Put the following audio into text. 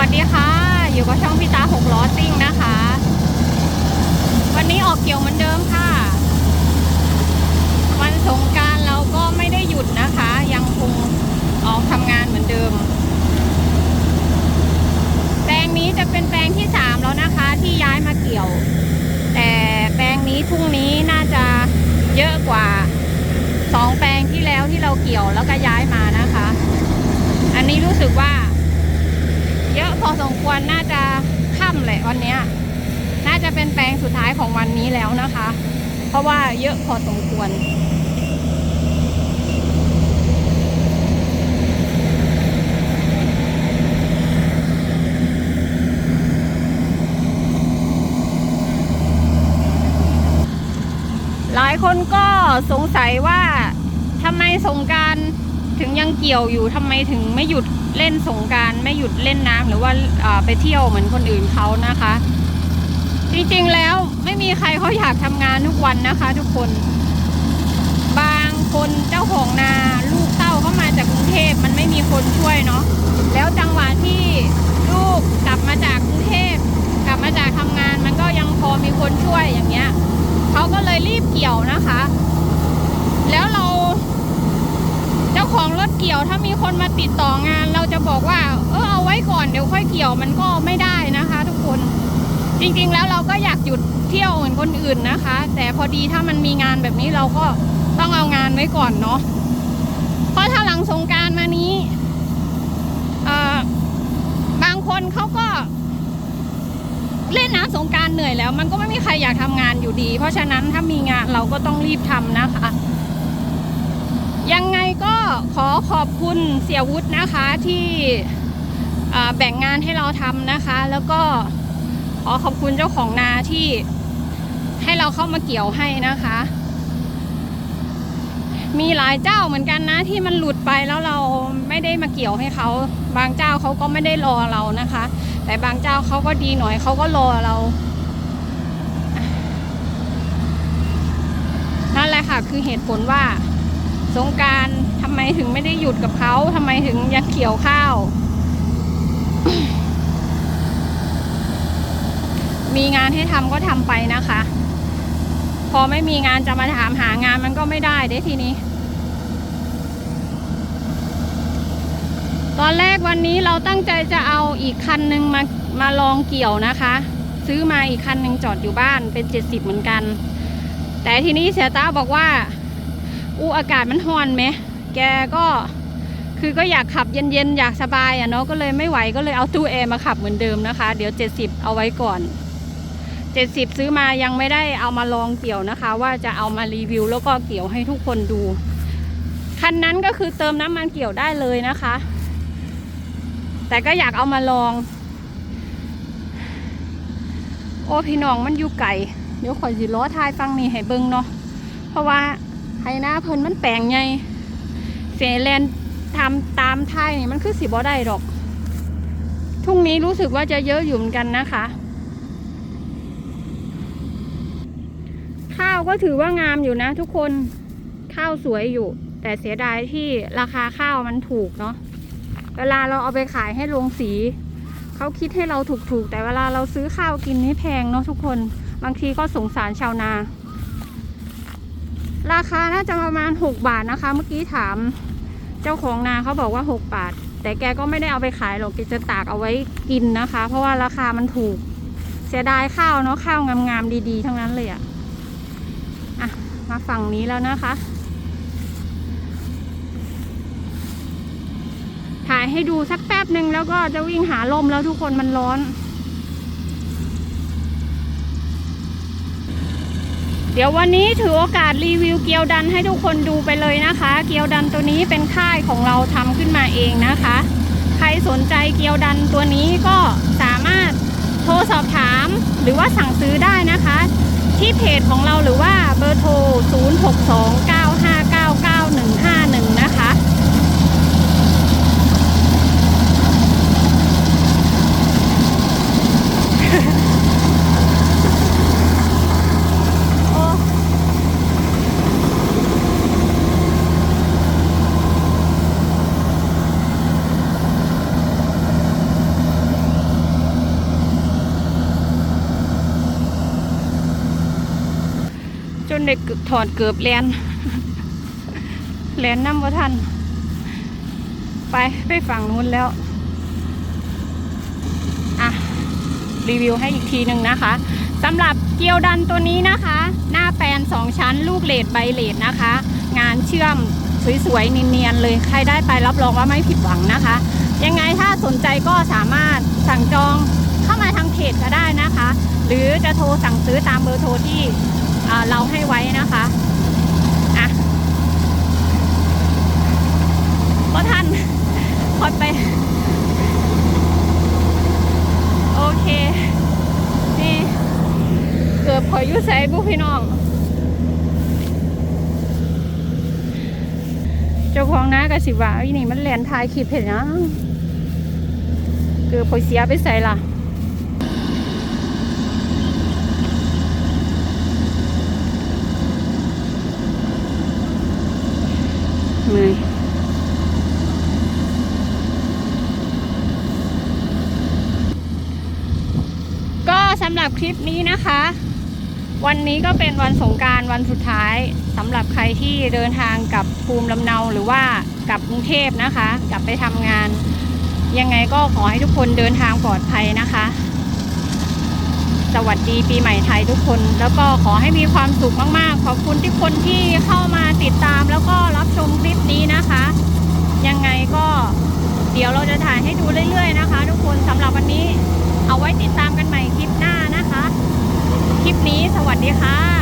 วัสดีค่ะ อยู่กับช่องพี่ตาหกล้อซิ่งนะคะ วันนี้ออกเกี่ยวเหมือนเดิมค่ะ วันสงการเราก็ไม่ได้หยุดนะคะ ยังคงออกทำงานเหมือนเดิม แปลงนี้จะเป็นแปลงที่สามแล้วนะคะ ที่ย้ายมาเกี่ยว แต่แปลงนี้พรุ่งนี้น่าจะเยอะกว่าสองแปลงที่แล้วที่เราเกี่ยวแล้วก็ย้ายมานะคะ อันนี้รู้สึกว่า อะพอสมควรน่าจะค่ำแหละวันนี้น่าจะเป็นแปลงสุดท้ายของวันนี้แล้วนะคะ เพราะว่าเยอะพอสมควรหลายคนก็สงสัยว่าทำไมสงการ ถึงยังเกี่ยวอยู่ทำไมถึงไม่หยุดเล่นสงการไม่หยุดเล่นน้ำหรือว่าไปเที่ยวเหมือนคนอื่นเขานะคะ จริงๆแล้วไม่มีใครเขาอยากทำงานทุกวันนะคะ ทุกคน บางคนเจ้าของนาลูกเต้าเข้ามาจากกรุงเทพมันไม่มีคนช่วยเนาะแล้วจังหวะที่ลูกกลับมาจากกรุงเทพกลับมาจากทำงานมันก็ยังพอมีคนช่วยอย่างเงี้ยเขาก็เลยรีบเกี่ยวนะคะ แล้วเรา จ้าของรถเกี่ยวถ้ามีคนมาติดต่องาน เราจะบอกว่า เออเอาไว้ก่อนเดี๋ยวค่อยเกี่ยวมันก็ไม่ได้นะคะ ทุกคน จริงๆแล้วเราก็อยากหยุดเที่ยวเหมือนคนอื่นนะคะ แต่พอดีถ้ามันมีงานแบบนี้เราก็ต้องเอางานไว้ก่อนเนาะเพราะถ้าหลังสงการมานี้บางคนเขาก็เล่นน้ำสงการเหนื่อยแล้ว มันก็ไม่มีใครอยากทำงานอยู่ดี เพราะฉะนั้นถ้ามีงานเราก็ต้องรีบทำนะคะ ยังไงก็ขอขอบคุณเสียวุฒินะคะที่แบ่งงานให้เราทำนะคะ แล้วก็ขอขอบคุณเจ้าของนาที่ให้เราเข้ามาเกี่ยวให้นะคะ มีหลายเจ้าเหมือนกันนะที่มันหลุดไปแล้วเราไม่ได้มาเกี่ยวให้เขา บางเจ้าเขาก็ไม่ได้รอเรานะคะ แต่บางเจ้าเขาก็ดีหน่อยเขาก็รอเรานั่นแหละค่ะคือเหตุผลว่า สงการทำไมถึงไม่ได้หยุดกับเขาทำไมถึงยังเกี่ยวข้าว มีงานให้ทำก็ทำไปนะคะ พอไม่มีงานจะมาถามหางานมันก็ไม่ได้เด้ทีนี้ ตอนแรกวันนี้เราตั้งใจจะเอาอีกคันหนึ่งมามาลองเกี่ยวนะคะ ซื้อมาอีกคันหนึ่งจอดอยู่บ้านเป็นเจ็ดสิบเหมือนกัน แต่ทีนี้เสียต้าบอกว่า อู้อากาศมันร้อนไหมแกก็คือก็อยากขับเย็นๆ อยากสบายอะเนาะก็เลยไม่ไหวก็เลยเอาตู้แอร์มาขับเหมือนเดิมนะคะ เดี๋ยว 70 เอาไว้ก่อน 70 ซื้อมายังไม่ได้เอามาลองเกี่ยวนะคะ ว่าจะเอามารีวิวแล้วก็เกี่ยวให้ทุกคนดูคันนั้นก็คือเติมน้ำมันเกี่ยวได้เลยนะคะ แต่ก็อยากเอามาลอง โอ้พี่น้องมันอยู่ไก่เดี๋ยวขอยสิล้อทายฟังนี่ให้เบิ่งเนาะเพราะว่า ไฮน้าเพิ่นมันแปลงไงเสแลนทำตามไทยนี่มันคือสิบ่ได้ดอก ทุ่งนี้รู้สึกว่าจะเยอะอยู่เหมือนกันนะคะ ข้าวก็ถือว่างามอยู่นะทุกคนข้าวสวยอยู่ แต่เสียดายที่ราคาข้าวมันถูกเนาะเวลาเราเอาไปขายให้โรงสีเขาคิดให้เราถูกๆ แต่เวลาเราซื้อข้าวกินนี่แพงเนาะทุกคน บางทีก็สงสารชาวนา ราคาน่าจะประมาณ 6 บาทนะคะ เมื่อกี้ถามเจ้าของนาเขาบอกว่า 6 บาท แต่แกก็ไม่ได้เอาไปขายหรอกแกจะตากเอาไว้กินนะคะ เพราะว่าราคามันถูก เสียดายข้าวเนาะข้าวงามๆดีๆ ทั้งนั้นเลยอะอะมาฝั่งนี้แล้วนะคะ ถ่ายให้ดูสักแป๊บหนึ่งแล้วก็จะวิ่งหาลมแล้วทุกคนมันร้อน ดี๋ยววันนี้ถือโอกาสรีวิวเกียวดันให้ทุกคนดูไปเลยนะคะ เกียวดันตัวนี้เป็นค่ายของเราทำขึ้นมาเองนะคะ ใครสนใจเกียวดันตัวนี้ก็สามารถโทรสอบถามหรือว่าสั่งซื้อได้นะคะ ที่เพจของเราหรือว่าเบอร์โทร 062959915 นะคะ โอ้ นได้ถอดเกือบแลนแลนน้ำว่าทันไปไปฝั่งนู้นแล้ว อะ รีวิวให้อีกทีหนึ่งนะคะสำหรับเกียวดันตัวนี้นะคะ หน้าแปลนสองชั้นลูกเลดใบเลดนะคะ งานเชื่อมสวยๆเนียนๆเลย ใครได้ไปรับรองว่าไม่ผิดหวังนะคะ ยังไงถ้าสนใจก็สามารถสั่งจองเข้ามาทางเพจก็ได้นะคะ หรือจะโทรสั่งซื้อตามเบอร์โทรที่ เราให้ไว้นะคะอะก็ท่านคอยไป โอเค นี่ เกือบขอยยุใส่บุพี่น้อง เจ้าของน้ากระสิว่าอีนี่มันแลนทายคลิปเห็นยังเกือบขอยเสียไปใส่ล่ะ ไม่ ก็สำหรับคลิปนี้นะคะ วันนี้ก็เป็นวันสงการวันสุดท้ายสำหรับใครที่เดินทางกับภูมิลำเนาหรือว่ากลับกรุงเทพนะคะ กลับไปทำงาน ยังไงก็ขอให้ทุกคนเดินทางปลอดภัยนะคะ สวัสดีปีใหม่ไทยทุกคน แล้วก็ขอให้มีความสุขมากๆ ขอบคุณที่คนที่เข้ามาติดตามแล้วก็รับชมคลิปนี้นะคะ ยังไงก็เดี๋ยวเราจะถ่ายให้ดูเรื่อยๆนะคะ ทุกคนสำหรับวันนี้เอาไว้ติดตามกันใหม่คลิปหน้า คลิปนี้สวัสดีค่ะ